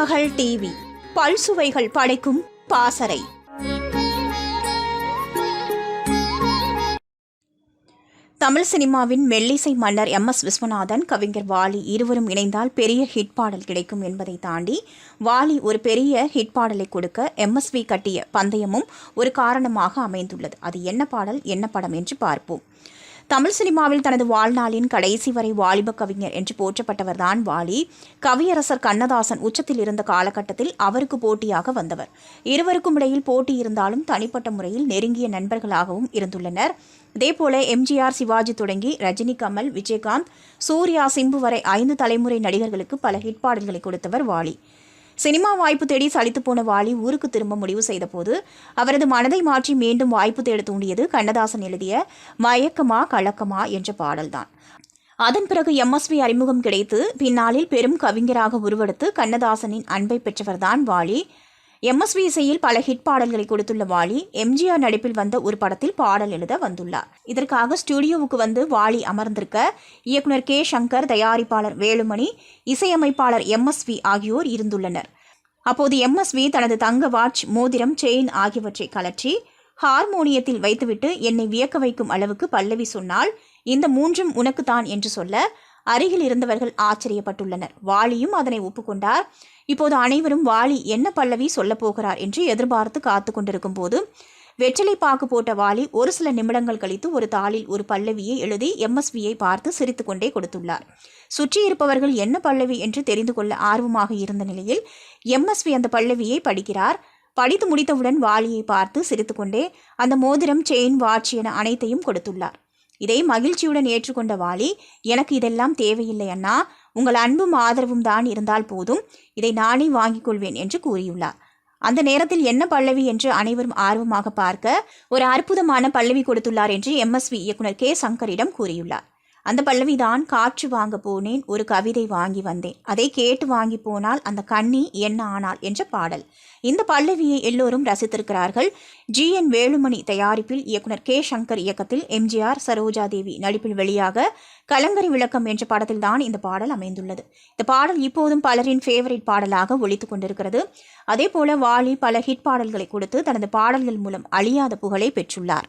மகள் டிவி. பல்சுவைகள் படைக்கும் பாசறை. தமிழ் சினிமாவின் மெல்லிசை மன்னர் எம் எஸ் விஸ்வநாதன் கவிஞர் வாலி இருவரும் இணைந்தால் பெரிய ஹிட் பாடல் கிடைக்கும் என்பதை தாண்டி வாலி ஒரு பெரிய ஹிட் பாடலை கொடுக்க எம்எஸ்வி கட்டிய பந்தயமும் ஒரு காரணமாக அமைந்துள்ளது. அது என்ன பாடல் என்ன படம் என்று பார்ப்போம். தமிழ் சினிமாவில் தனது வாழ்நாளின் கடைசி வரை வாலிப கவிஞர் என்று போற்றப்பட்டவர்தான் வாலி. கவியரசர் கண்ணதாசன் உச்சத்தில் இருந்த காலகட்டத்தில் அவருக்கு போட்டியாக வந்தவர். இருவருக்கும் இடையில் போட்டி இருந்தாலும் தனிப்பட்ட முறையில் நெருங்கிய நண்பர்களாகவும் இருந்துள்ளனர். இதேபோல எம்ஜிஆர் சிவாஜி தொடங்கி ரஜினி கமல் விஜயகாந்த் சூர்யா சிம்பு வரை ஐந்து தலைமுறை நடிகர்களுக்கு பல ஹிட் பாடல்களை கொடுத்தவர் வாலி. சினிமா வாய்ப்பு தேடி சலித்து போன வாலி ஊருக்கு திரும்ப முடிவு செய்தபோது அவரது மனதை மாற்றி மீண்டும் வாய்ப்பு தேட தூண்டியது கண்ணதாசன் எழுதிய மயக்கமா கலக்கமா என்ற பாடல்தான். அதன் பிறகு எம்எஸ்வி அறிமுகம் கிடைத்து பின்னாளில் பெரும் கவிஞராக உருவெடுத்து கண்ணதாசனின் அன்பை பெற்றவர்தான் வாலி. எம்எஸ்வி இசையில் பல ஹிட் பாடல்களை கொடுத்துள்ள வாலி எம்ஜிஆர் நடிப்பில் வந்த ஒரு படத்தில் பாடல் எழுத வந்துள்ளார். இதற்காக ஸ்டுடியோவுக்கு வந்து வாலி அமர்ந்திருக்க இயக்குனர் கே. சங்கர் தயாரிப்பாளர் வேலுமணி இசையமைப்பாளர் எம்எஸ்வி ஆகியோர் இருந்துள்ளனர். அப்போது எம்எஸ்வி தனது தங்க வாட்ச் மோதிரம் செயின் ஆகியவற்றை கலற்றி ஹார்மோனியத்தில் வைத்துவிட்டு என்னை வியக்க வைக்கும் அளவுக்கு பல்லவி சொன்னால் இந்த மூன்றும் உனக்குத்தான் என்று சொல்ல அருகில் இருந்தவர்கள் ஆச்சரியப்பட்டுள்ளனர். வாலியும் அதனை ஒப்புக்கொண்டார். இப்போது அனைவரும் வாலி என்ன பல்லவி சொல்லப் போகிறார் என்று எதிர்பார்த்து காத்து கொண்டிருக்கும் போது வெற்றிலை பாக்கு போட்ட வாலி ஒரு சில நிமிடங்கள் கழித்து ஒரு தாளில் ஒரு பல்லவியை எழுதி எம்எஸ்வியை பார்த்து சிரித்துக்கொண்டே கொடுத்துள்ளார். சுற்றி இருப்பவர்கள் என்ன பல்லவி என்று தெரிந்து கொள்ள ஆர்வமாக இருந்த நிலையில் எம்எஸ்வி அந்த பல்லவியை படிக்கிறார். படித்து முடித்தவுடன் வாலியை பார்த்து சிரித்துக்கொண்டே அந்த மோதிரம் செயின் வாட்ச் என அனைத்தையும் கொடுத்துள்ளார். இதை மகிழ்ச்சியுடன் ஏற்றுக்கொண்ட வாலி எனக்கு இதெல்லாம் தேவையில்லை அண்ணா. உங்கள் அன்பும் ஆதரவும் தான் இருந்தால் போதும். இதை நானே வாங்கிக் கொள்வேன் என்று கூறியுள்ளார். அந்த நேரத்தில் என்ன பல்லவி என்று அனைவரும் ஆர்வமாக பார்க்க ஒரு அற்புதமான பல்லவி கொடுத்துள்ளார் என்று எம்எஸ்வி இயக்குனர் கே. சங்கரிடம் கூறியுள்ளார். அந்த பல்லவிதான் காற்று வாங்க போனேன் ஒரு கவிதை வாங்கி வந்தேன். அதை கேட்டு வாங்கி போனால் அந்த கண்ணி என்ன ஆனால் என்ற பாடல். இந்த பல்லவியை எல்லோரும் ரசித்திருக்கிறார்கள். ஜி. என். வேலுமணி தயாரிப்பில் இயக்குனர் கே. சங்கர் இயக்கத்தில் எம்ஜிஆர் சரோஜா தேவி நடிப்பில் வெளியாக கலங்கரை விளக்கம் என்ற படத்தில்தான் இந்த பாடல் அமைந்துள்ளது. இந்த பாடல் இப்போதும் பலரின் ஃபேவரட் பாடலாக ஒழித்து கொண்டிருக்கிறது. அதே போல வாலி பல ஹிட் பாடல்களை கொடுத்து தனது பாடல்கள் மூலம் அழியாத புகழை பெற்றுள்ளார்.